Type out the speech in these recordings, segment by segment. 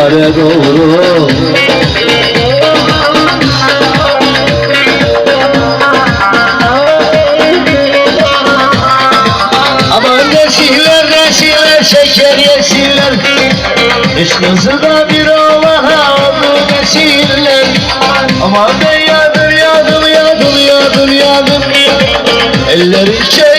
yare doğru. Aman neşiller neşiller şeker yeşiller. Kızı da bir ovana oldu neşiller Aman ben yadım yadım yadım yadım yadım Ellerin şeyinde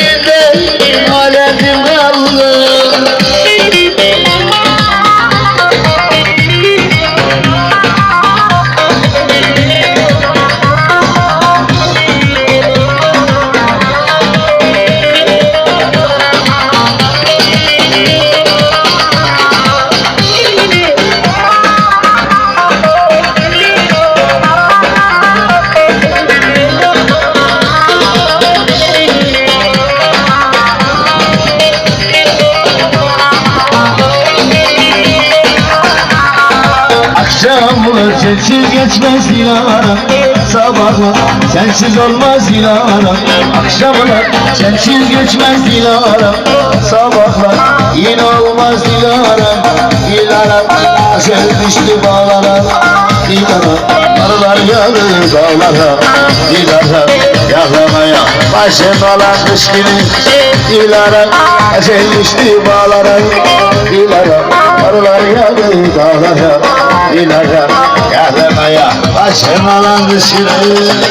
Akşamlar sensiz geçmez dilara Sabahlar sensiz olmaz dilara Akşamlar sensiz geçmez dilara Sabahlar yine olmaz dilara Dilara düştü bağlara. Dilara Arılar yağdı dağlara. Dilara Yaklamaya başım olan kış günü. Dilara düştü bağlara yağdı dağlara Dilara Yaklamaya başım olan kış günü